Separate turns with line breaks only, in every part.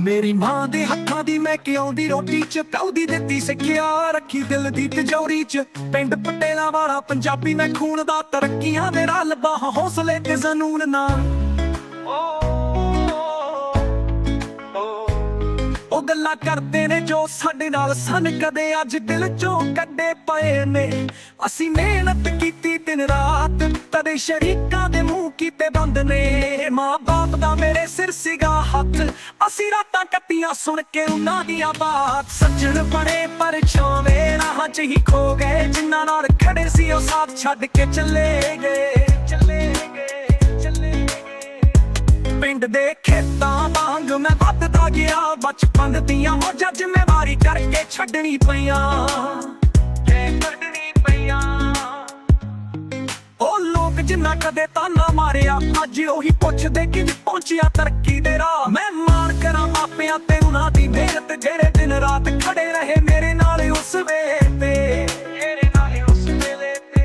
ਮੇਰੀ ਮਾਂ ਦੇ ਹੱਥਾਂ ਦੀ ਮੈਂ ਕਿਉਂ ਦੀ ਰੋਟੀ ਚ ਪਿਓ ਦਿੱਤੀ ਸਿੱਖਿਆ, ਰੱਖੀ ਦਿਲ ਦੀ ਤਿਜੋਰੀ ਚ। ਪਿੰਡ ਪਟੇਲਾ ਵਾਲਾ ਪੰਜਾਬੀ, ਮੈਂ ਖੂਨ ਦਾ ਤਰੱਕੀਆਂ ਦੇ ਰਲ ਬਾਹ, ਹੌਸਲੇ ਤੇ ਜ਼ਨੂਨ ਨਾਲ। ਉਹ ਗੱਲਾਂ ਕਰਦੇ ਨੇ ਜੋ ਸਾਡੇ ਨਾਲ ਸਨ, ਕਦੇ ਅੱਜ ਦਿਲ ਚੋਂ ਕੱਢੇ ਪਏ ਨੇ। ਅਸੀਂ ਮਿਹਨਤ ਕੀਤੀ ਦਿਨ ਰਾਤ, ਤਦੇ ਸ਼ਰੀਕਾਂ ਦੇ ਮੂੰਹ ਕੀਤੇ ਬੰਦ ਨੇ। ਮਾਂ ਬਾਪ ਸਿਰ ਸੀਗਾ ਹੱਥ। ਅਸੀਂ ਰਾਤਾਂ ਕੱਟੀਆਂ ਸੁਣ ਕੇ ਉਹਨਾਂ ਦੀਆਂ ਬਾਤ। ਸੱਜਣ ਬਣੇ ਪਰ ਛਾਵੇਂ ਰਾਹਾਂ 'ਚ ਹੀ ਖੋ ਗਏ। ਜਿਨ੍ਹਾਂ ਨਾਲ ਖੜੇ ਸੀ ਉਹ ਸਾਥ ਛੱਡ ਕੇ ਚੱਲੇ ਗਏ। ਚੱਲੇ ਗਏ ਚੱਲੇ ਗਏ। ਪਿੰਡ ਦੇ ਖੇਤਾਂ ਵਾਂਗ ਮੈਂ ਵੱਧਦਾ ਗਿਆ। ਬਚਪਨ ਦੀਆਂ ਮੋਜਾਂ ਜ਼ਿੰਮੇਵਾਰੀ ਕਰਕੇ ਛੱਡਣੀ ਪਈਆਂ। ਜਿੰਨਾ ਕਦੇ ਤਾਨਾ ਮਾਰਿਆ, ਅੱਜ ਉਹੀ ਪੁੱਛਦੇ ਕਿ ਪਹੁੰਚਿਆ ਤਰੱਕੀ ਦੇ ਰਾਹ। ਮੈਂ ਮਾਣ ਕਰਾਂ ਮਾਪਿਆਂ ਤੇ ਉਹਨਾਂ ਦੀ ਮਿਹਨਤ, ਜਿਹੜੇ ਦਿਨ ਰਾਤ ਖੜੇ ਰਹੇ ਮੇਰੇ ਨਾਲ ਉਸ ਵੇਲੇ। ਤੇ ਮੇਰੇ ਨਾਲ ਉਸ ਵੇਲੇ ਤੇ,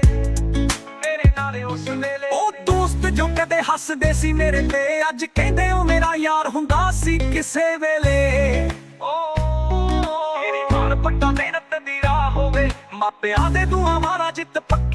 ਮੇਰੇ ਨਾਲ ਉਸ ਵੇਲੇ ਉਹ ਦੋਸਤ ਜੋ ਕਦੇ ਹੱਸਦੇ ਸੀ ਮੇਰੇ ਤੇ, ਅੱਜ ਕਹਿੰਦੇ ਉਹ ਮੇਰਾ ਯਾਰ ਹੁੰਦਾ ਸੀ ਕਿਸੇ ਵੇਲੇ। ਮੇਰੀ ਮਾਨ ਪੱਟਾ ਮਿਹਨਤ ਦੀ ਰਾਹ ਹੋਵੇ, ਮਾਪਿਆਂ ਦੇ ਦੁਆਵਾਂ ਨਾਲ ਜਿੱਤ ਪੱਕੀ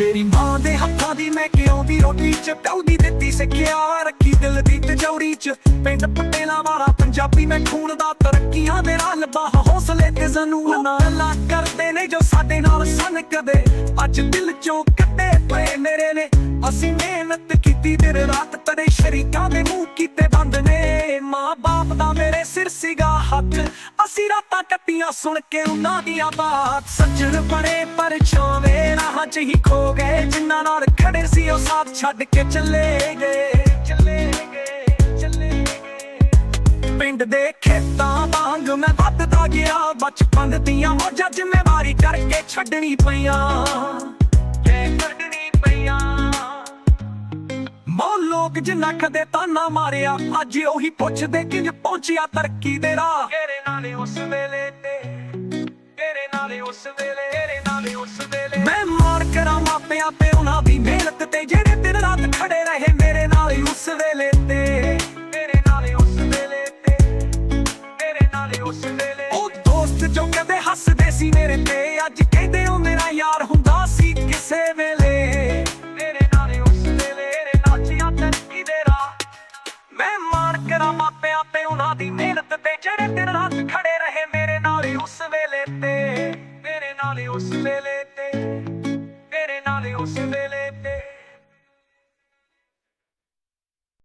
ਮੇਰੀ ਮਾਂ ਦੇ ਹੱਥਾਂ ਦੀ ਮੈਂ ਕਿਉਂ ਦੀ ਰੋਟੀ ਚ ਪਿਓ ਦਿੱਤੀ ਸਿੱਖਿਆ ਰੱਖੀ ਦਿਲ ਦੀ ਤਿਜੋਰੀ ਚ। ਪਿੰਡ ਪਟੇਲਾ ਵਾਲਾ ਪੰਜਾਬੀ ਮੈਂ ਖੂਨ ਦਾ ਤਰੱਕੀਆਂ ਦੇ ਰਾਹ ਬਾਹ ਹੌਸਲੇ ਤੇ ਜ਼ਨੂਨ ਨਾਲ ਕਰਦੇ ਨੇ ਜੋ ਸਾਡੇ ਨਾਲ ਸਨ ਕਦੇ। ਅੱਜ ਦਿਲ ਚੋਂ ਕੱਢੇ ਪਏ ਮੇਰੇ ਨੇ। ਅਸੀਂ ਮਿਹਨਤ ਕੀਤੀ ਦਿਨ ਰਾਤ ਤਦੇ ਸ਼ਰੀਕਾਂ ਦੇ ਮੂੰਹ ਕੀਤੇ ਬੰਦ ਨੇ। ਮਾਂ ਬਾਪ ਦਾ ਮੇਰੇ ਸਿਰ ਸੀਗਾ ਹੱਥ। ਅਸੀਂ ਰਾਤਾਂ ਕੱਟੀਆਂ ਸੁਣ ਕੇ ਉਹਨਾਂ ਦੀਆਂ ਬਾਤ। ਸੱਜਣ ਬਣੇ ਪਰ 'ਚ ਹੀ ਖੋ ਗਏ, ਜਿਨ੍ਹਾਂ ਨਾਲ ਖੜੇ ਸੀ ਉਹ ਸਾਥ ਛੱਡ ਕੇ ਚੱਲੇ ਗਏ। ਚੱਲੇ ਗਏ ਚੱਲੇ ਗਏ। ਪਿੰਡ ਦੇ ਖੇਤਾਂ ਵਾਂਗ ਮੈਂ ਵੱਧਦਾ ਗਿਆ, ਬਚਪਨ ਦੀਆਂ ਮੋਜਾਂ ਜ਼ਿੰਮੇਵਾਰੀ ਕਰਕੇ ਛੱਡਣੀ ਪਈਆਂ। ਲੋਕ ਜਿੰਨਾ ਕਦੇ ਤਾਨਾ ਮਾਰਿਆ, ਅੱਜ ਉਹੀ ਪੁੱਛਦੇ ਕਿ ਪਹੁੰਚਿਆ ਤਰੱਕੀ ਦੇ ਰਾਹ। ਤੇਰੇ ਨਾਲ ਉਸ ਵੇਲੇ ਤੇ ਤੇਰੇ ਨਾਲ ਉਸ ਵੇਲੇ ਤੇ ਜਿਹੜੇ ਦਿਨ ਰਾਤ ਖੜੇ ਰਹੇ ਮੇਰੇ ਨਾਲ ਉਸ ਵੇਲੇ ਤੇ, ਮੇਰੇ ਨਾਲ ਉਸ ਵੇਲੇ ਤੇ, ਮੇਰੇ ਨਾਲ ਉਸ ਵੇਲੇ